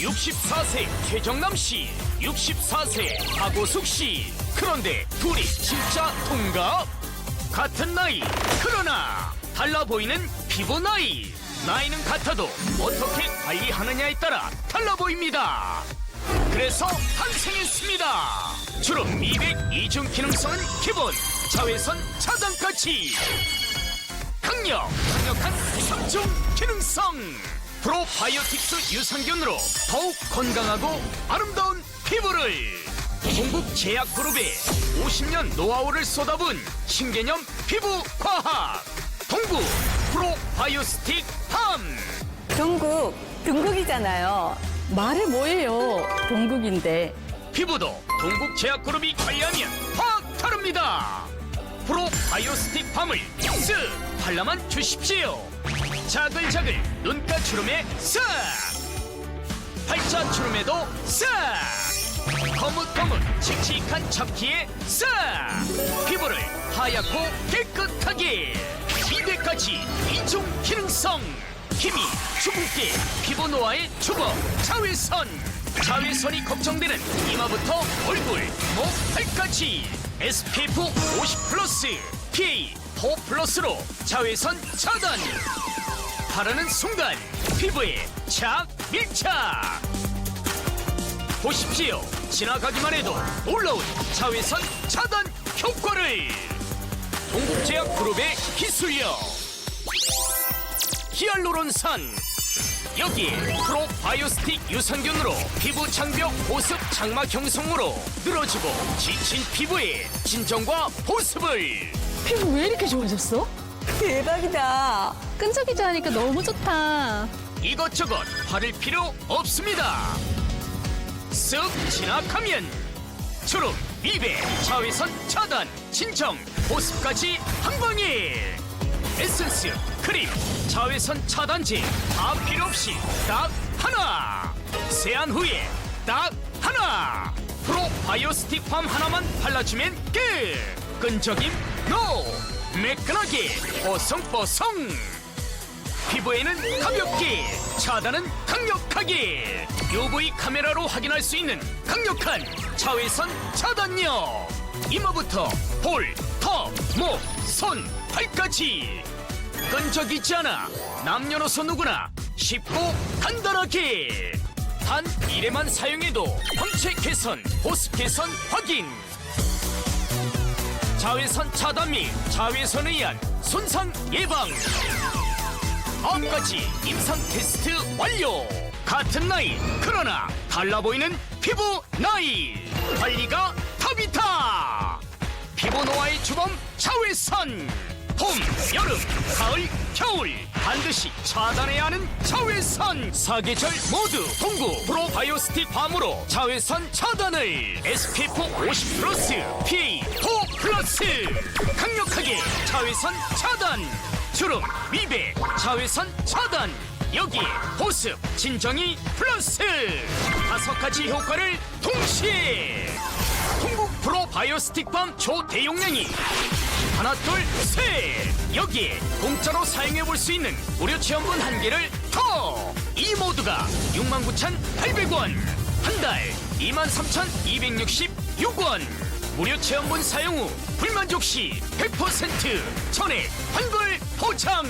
64세 최정남 씨, 64세 박오숙 씨. 그런데 둘이 진짜 동갑? 같은 나이, 그러나 달라 보이는 피부 나이. 나이는 같아도 어떻게 관리하느냐에 따라 달라 보입니다. 그래서 탄생했습니다. 주름 미백 이중 기능성은 기본, 자외선 차단까지. 강력, 강력한 삼중 기능성. 프로바이오틱스 유산균으로 더욱 건강하고 아름다운 피부를. 동국 제약그룹의 50년 노하우를 쏟아부은 신개념 피부 과학. 동국 프로바이오스틱 함. 동국, 동국이잖아요. 말해 뭐예요? 동국인데. 피부도 동국 제약그룹이 관리하면 확 다릅니다. 프로바이오스틱 밤을 쓱 발라만 주십시오. 자글자글 눈가 주름에 쓱 팔자 주름에도 쓱 거뭇거뭇 칙칙한 잡티에 쓱 피부를 하얗고 깨끗하게! 미대까지 이중 기능성! 힘이 주근깨 피부 노화의 주범 자외선! 자외선이 걱정되는 이마부터 얼굴, 목, 팔까지! SPF 50 플러스 PA 4 플러스로 자외선 차단 바르는 순간 피부에 착 밀착. 보십시오. 지나가기만 해도 놀라운 자외선 차단 효과를. 동국제약 그룹의 기술력. 히알루론산. 여기에 프로바이오스틱 유산균으로 피부 장벽 보습 장막 형성으로 늘어지고 지친 피부의 진정과 보습을. 피부 왜 이렇게 좋아졌어? 대박이다. 끈적이지 않으니까 너무 좋다. 이것저것 바를 필요 없습니다. 쓱 지나가면 주름, 미백, 자외선 차단, 진정, 보습까지 한 방에 에센스, 크림, 자외선 차단제 다 필요 없이 딱 하나 세안 후에 딱 하나 프로바이오스틱 팜 하나만 발라주면 끝 끈적임 노 매끈하게 뽀송뽀송 피부에는 가볍게, 차단은 강력하게. UV 카메라로 확인할 수 있는 강력한 자외선 차단력. 이마부터 볼, 턱, 목, 손, 발까지. 끈적이지 않아 남녀노소 누구나 쉽고 간단하게. 단 1회만 사용해도 광채 개선, 보습 개선 확인. 자외선 차단 및 자외선에 의한 손상 예방. 아홉 가지 임상 테스트 완료. 같은 나이 그러나 달라 보이는 피부 나이. 관리가 탑이다. 피부 노화의 주범 자외선. 봄, 여름, 가을, 겨울 반드시 차단해야 하는 자외선 사계절 모두 동구 프로바이오스틱 밤으로 자외선 차단을 SPF 50 플러스 PA 4 플러스 강력하게 자외선 차단 주름, 미백, 자외선 차단 여기에 보습, 진정이 플러스 다섯 가지 효과를 동시에. 통국 프로바이오스틱 밤 초대용량이 하나 둘 셋. 여기에 공짜로 사용해 볼 수 있는 무료 체험분 한 개를 더. 이 모두가 69,800원. 한 달 23,266원. 무료 체험분 사용 후 불만족 시 100% 전액 환불 보장